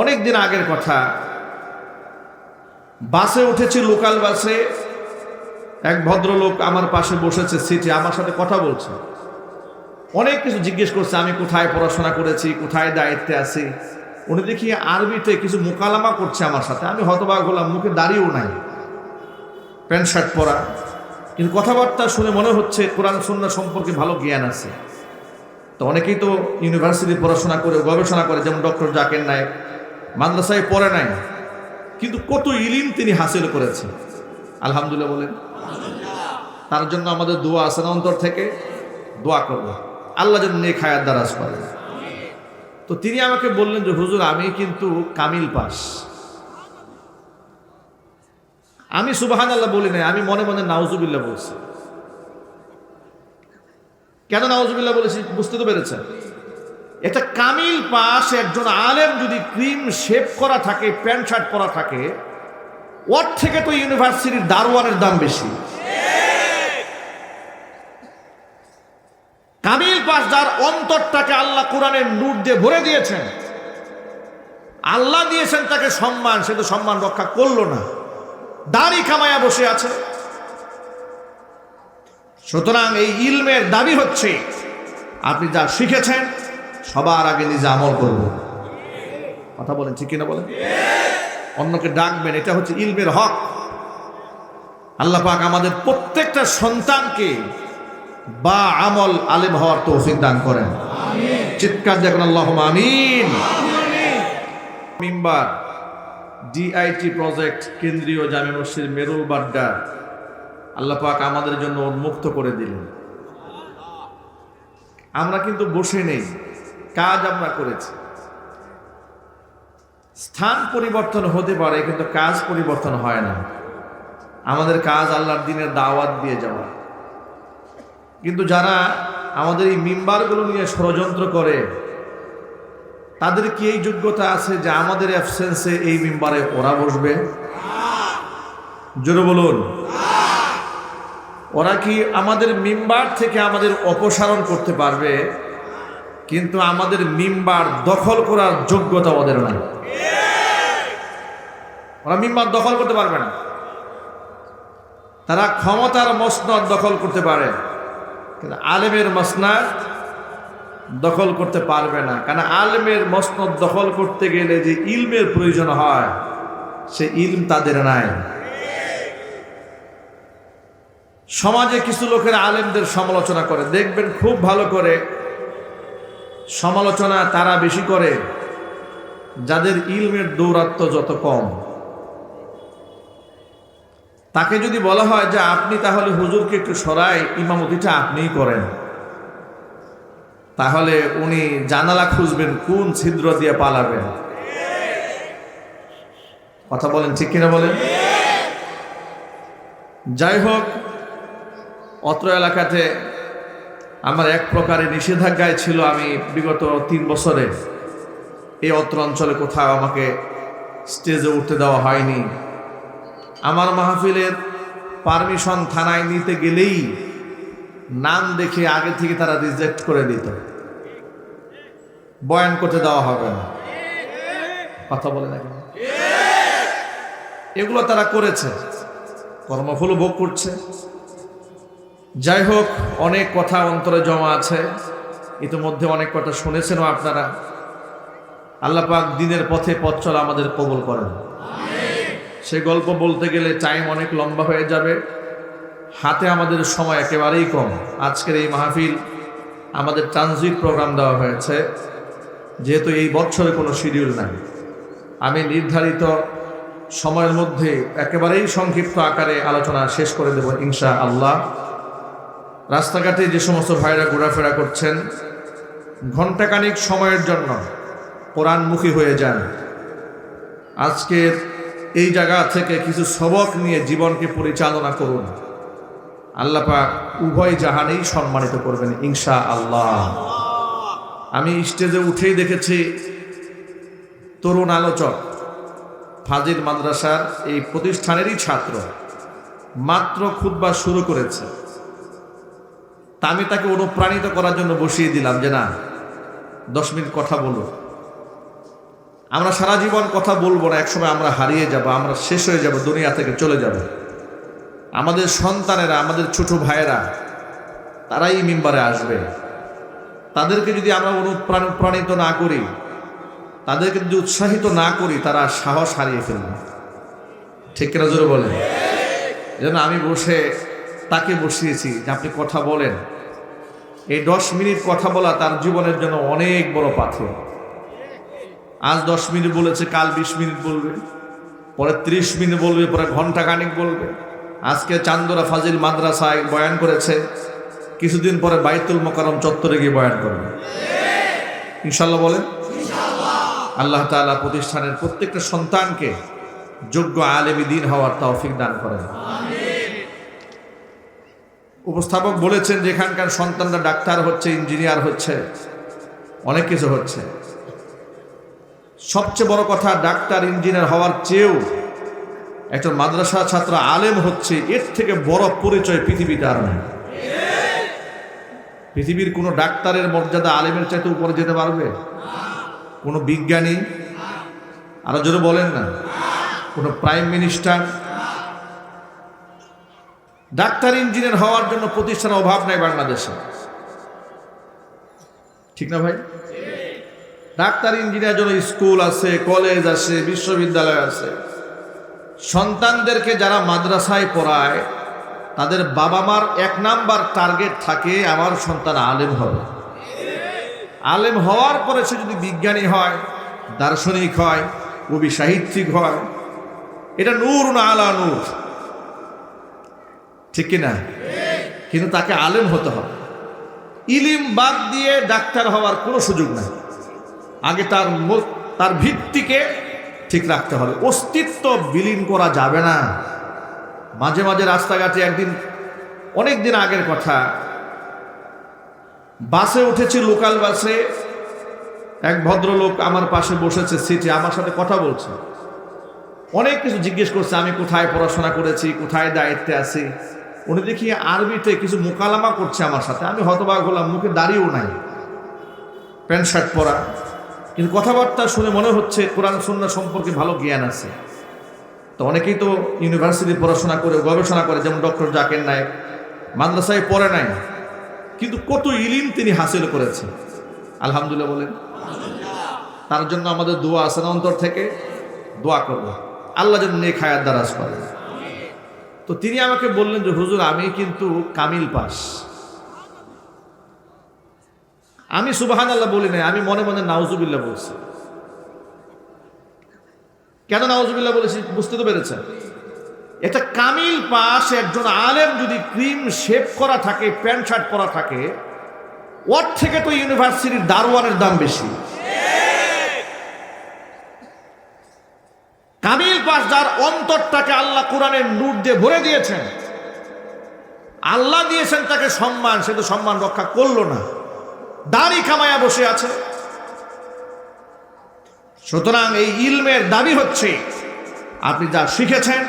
অনেক দিন আগের কথা। বাসে উঠেছি লোকাল বাসে। এক ভদ্রলোক আমার পাশে বসেছে সিটে, আমার সাথে কথা বলছে। অনেক কিছু জিজ্ঞেস করছে, আমি কোথায় পড়াশোনা করেছি, কোথায় দায়িত্বে আছি। উনি দেখি আরবিতে কিছু মোকালামা করছে আমার সাথে। আমি হতবাক হলাম, মুখে দাঁড়িয়েও নাই, প্যান্ট, শার্ট পরা। কিন্তু কথাবার্তা শুনে মনে হচ্ছে কোরআন সন্না সম্পর্কে ভালো জ্ঞান আছে। তো অনেকেই তো ইউনিভার্সিটি পড়াশোনা করে, গবেষণা করে, যেমন ডক্টর জাকের নায়ক। মাদ্রাসায় পড়ে নাই। কিন্তু কত ইলিম তিনি হাসিল করেছেন। আলহামদুলিল্লাহ বলেন। তার জন্য আমাদের দোয়া আছে না অন্তর থেকে? দোয়া করব। আল্লাহ যেন নেক হায়াত দ্বারাজ করেন। তো তিনি আমাকে বললেন যে, হুজুর, আমি কিন্তু কামিল পাস। আমি সুবাহান আল্লাহ বলি নাই, আমি মনে মনে নাউজুবিল্লাহ বলছি। কেন নাউজুবিল্লাহ বলেছি? বুঝতে তো পেরেছেন। একটা কামিল পাস একজন আলেম যদি ক্রিম শেপ করা থাকে, প্যান্ট শার্ট পরা থাকে, ওর থেকে তো ইউনিভার্সিটির দারোয়ানের দাম বেশি। কামিল পাস যার অন্তরটাকে আল্লাহ কোরআনের নূর দিয়ে ভরে দিয়েছেন, আল্লাহ দিয়েছেন তাকে সম্মান, সে তো সম্মান রক্ষা করল না। দাড়ি কামায়া বসে আছে। সুতরাং এই ইলমের দাবি হচ্ছে, আপনি যা শিখেছেন সবার আগে নিজে আমল করব। কথা বলেন, ঠিক কিনা বলেন? অন্যকে ডাকবেন, এটা হচ্ছে ইলমের হক। আল্লাহ পাক আমাদের প্রত্যেকটা সন্তানকে বা আমল আলেম হওয়ার তৌফিক দান করেন। চিৎকার দেখুন আল্লাহ আমিন। মিম্বার, ডিআইটি প্রজেক্ট কেন্দ্রীয় জামে মসজিদ মেরুল বাড্ডা আল্লাহ পাক আমাদের জন্য উন্মুক্ত করে দিলেন। আমরা কিন্তু বসে নেই। কাজ আমরা করেছি। স্থান পরিবর্তন হতে পারে, কিন্তু কাজ পরিবর্তন হয় না। আমাদের কাজ আল্লাহর দিনের দাওয়াত দিয়ে যাওয়া। কিন্তু যারা আমাদের এই মিম্বারগুলো নিয়ে ষড়যন্ত্র করে, তাদের কি এই যোগ্যতা আছে যে আমাদের অ্যাবসেন্সে এই মিম্বারে ওরা বসবে? জোরে বলুন। ওরা কি আমাদের মিম্বার থেকে আমাদের অপসারণ করতে পারবে? কিন্তু আমাদের মিম্বার দখল করার যোগ্যতা ওদের নাই। ওরা মিম্বার দখল করতে পারবে না। তারা ক্ষমতার মসনদ দখল করতে পারে, কিন্তু আলেমের মসনাদ দখল করতে পারবে না। কারণ আলেমের মসনদ দখল করতে গেলে যে ইলমের প্রয়োজন হয়, সে ইলম তাদের নাই। সমাজে কিছু লোকের আলেমদের সমালোচনা করে, দেখবেন খুব ভালো করে সমালোচনা তারা বেশি করে, যাদের ইলমের দৌরাত্ম যত কম। তাকে যদি বলা হয় যে আপনি তাহলে হুজুরকে একটু সরাই, ইমামতিটা আপনিই করেন। তাহলে উনি জানালা খুঁজবেন, কোন ছিদ্র দিয়ে পালাবেন। কথা বলেন, ঠিক কিনা বলেন? যাই হোক, অত্র এলাকাতে আমার এক প্রকারে নিষেধাজ্ঞায় ছিল আমি বিগত তিন বছরে এই অত্র অঞ্চলে কোথাও আমাকে স্টেজে উঠতে দেওয়া হয়নি। আমার মাহফিলের পারমিশন থানায় নিতে গেলেই নাম দেখে আগে থেকে তারা রিজেক্ট করে দিত। বয়ান করতে দেওয়া হবে না। কথা বলে নাকি এগুলো তারা করেছে, কর্মফল ভোগ করছে। যাই হোক, অনেক কথা অন্তরে জমা আছে। ইতিমধ্যে অনেক কথা শুনেছেনও আপনারা। আল্লাহ পাক দিনের পথে পথ চলা আমাদের কবল করেন। সে গল্প বলতে গেলে টাইম অনেক লম্বা হয়ে যাবে। হাতে আমাদের সময় একেবারেই কম। আজকের এই মাহফিল আমাদের ট্রানজিট প্রোগ্রাম দেওয়া হয়েছে। যেহেতু এই বছরে কোনো শিডিউল নাই। আমি নির্ধারিত সময়ের মধ্যে একেবারেই সংক্ষিপ্ত আকারে আলোচনা শেষ করে দেব ইনশা আল্লাহ রাস্তাঘাটে যে সমস্ত ভাইরা ঘোরাফেরা করছেন, ঘণ্টাখানিক সময়ের জন্য কোরআনমুখী হয়ে যান। আজকের এই জায়গা থেকে কিছু সবক নিয়ে জীবনকে পরিচালনা করুন। আল্লাহ পাক উভয় জাহানেই সম্মানিত করবেন ইনশা আল্লাহ আমি স্টেজে উঠেই দেখেছি তরুণ আলোচক ফাজিল মাদ্রাসার এই প্রতিষ্ঠানেরই ছাত্র মাত্র খুদ্া শুরু করেছে। তা আমি তাকে অনুপ্রাণিত করার জন্য বসিয়ে দিলাম যে না, দশ মিনিট কথা বলো। আমরা সারা জীবন কথা বলব না, একসময় আমরা হারিয়ে যাব, আমরা শেষ হয়ে যাব, দুনিয়া থেকে চলে যাব। আমাদের সন্তানেরা, আমাদের ছোট ভাইয়েরা, তারাই মেম্বারে আসবে। তাদেরকে যদি আমরা অনুপ্রাণিত না করি, তাদেরকে যদি উৎসাহিত না করি, তারা সাহস হারিয়ে ফেলবে। ঠিক কিনা জোরে বলেন? এজন্য আমি বসে তাকে বসিয়েছি যে আপনি কথা বলেন। এই দশ মিনিট কথা বলা তার জীবনের জন্য অনেক বড় পাথর। আজ দশ মিনিট বলেছে, কাল বিশ মিনিট বলবে। পরে ত্রিশ মিনিট বলবে, পরে ঘণ্টা খানিক বলবে। আজকে চান্দরা ফাজিল মাদ্রাসায় বয়ান করেছে, কিছুদিন পরে বাইতুল মোকারম চত্বরে গিয়ে বয়ান করবে। ইনশাল্লাহ বলেন? আল্লাহ তাআলা প্রতিষ্ঠানের প্রত্যেকটা সন্তানকে যোগ্য আলেমী দিন হওয়ার তৌফিক দান করেন। উপস্থাপক বলেছেন যে এখানকার সন্তানরা ডাক্তার হচ্ছে, ইঞ্জিনিয়ার হচ্ছে, অনেক কিছু হচ্ছে। সবচেয়ে বড় কথা, ডাক্তার, ইঞ্জিনিয়ার হওয়ার চেয়েও একজন মাদ্রাসা ছাত্র আলেম হচ্ছে, এর থেকে বড় পরিচয় পৃথিবীতে আর নেই। পৃথিবীর কোনো ডাক্তারের মর্যাদা আলেমের চাইতে উপরে যেতে পারবে? কোনো বিজ্ঞানী? আরও জোরে বলেন না। কোনো প্রাইম মিনিস্টার? ডাক্তার, ইঞ্জিনিয়ার হওয়ার জন্য প্রতিষ্ঠানের অভাব নাই বাংলাদেশে। ঠিক না ভাই? ডাক্তার, ইঞ্জিনিয়ার জন্য স্কুল আছে, কলেজ আছে, বিশ্ববিদ্যালয় আছে। সন্তানদেরকে যারা মাদ্রাসায় পড়ায়, তাদের বাবা মার এক নাম্বার টার্গেট থাকে, আমার সন্তান আলেম হবে। আলেম হওয়ার পরে সে যদি বিজ্ঞানী হয়, দার্শনিক হয়, কবি সাহিত্যিক হয়, এটা নূর না আলা নূর। ঠিক কিনা? কিন্তু তাকে আলেম হতে হবে। ইলিম বাদ দিয়ে ডাক্তার হওয়ার কোনো সুযোগ নাই। আগে তার তার ভিত্তিকে ঠিক রাখতে হবে। অস্তিত্ব বিলীন করা যাবে না। মাঝে মাঝে রাস্তাঘাটে একদিন, অনেক দিন আগের কথা, বাসে উঠেছি লোকাল বাসে, এক ভদ্রলোক আমার পাশে বসেছে সিটে, আমার সাথে কথা বলছে। অনেক কিছু জিজ্ঞেস করছে, আমি কোথায় পড়াশোনা করেছি, কোথায় দায়িত্বে আছি? উনি দেখি আরবিতে কিছু মোকালামা করছে আমার সাথে। আমি হতবাক হলাম, মুখে দাঁড়িয়েও নাই, প্যান্ট, শার্ট পরা। কিন্তু কথাবার্তা শুনে মনে হচ্ছে কোরআন সন্না সম্পর্কে ভালো জ্ঞান আছে। তো অনেকেই তো ইউনিভার্সিটি পড়াশোনা করে, গবেষণা করে, যেমন ডক্টর জাকের নায়ক, মাদ্রাসায় পড়ে নাই। কিন্তু কত ইলিম তিনি হাসিল করেছেন আলহামদুলিল্লাহ বলেন। তার জন্য আমাদের দোয়া আছে অন্তর থেকে? দোয়া করব। আল্লাহ যেন নেক হায়াত দ্বারাজ করেন তো তিনি আমাকে বললেন যে, হুজুর, আমি কিন্তু কামিল পাস। আমি সুবাহান আল্লাহ বলি নাই, আমি মনে মনে নাউজুবিল্লাহ বলছি। কেন নাউজুবিল্লাহ বলেছি? বুঝতে তো পেরেছেন? এটা কামিল পাস, একজন আলেম যদি ক্রিম শেপ করা থাকে, প্যান্ট শার্ট পরা থাকে, ওর থেকে তো ইউনিভার্সিটির দারোয়ানের দাম বেশি। কামিল পাস যার অন্তরটাকে আল্লাহ কোরআনের নূর দিয়ে ভরে দিয়েছেন। আল্লাহ দিয়েছেন তাকে সম্মান, সে তো সম্মান রক্ষা করল না। দাড়ি কামায়া বসে আছে। সুতরাং এই ইলমের দাবি হচ্ছে, আপনি যা শিখেছেন,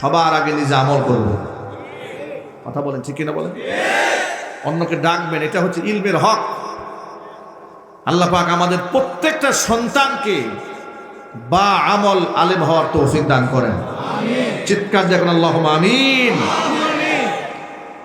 সবার আগে নিজে আমল করব। কথা বলেন, ঠিক কিনা বলেন? অন্যকে ডাকবেন, এটা হচ্ছে ইলমের হক। আল্লাহ পাক আমাদের প্রত্যেকটা সন্তানকে বা আমল আলেম হওয়ার তৌফিক দান করেন। চিৎকার দেখুন আল্লাহ আমিন।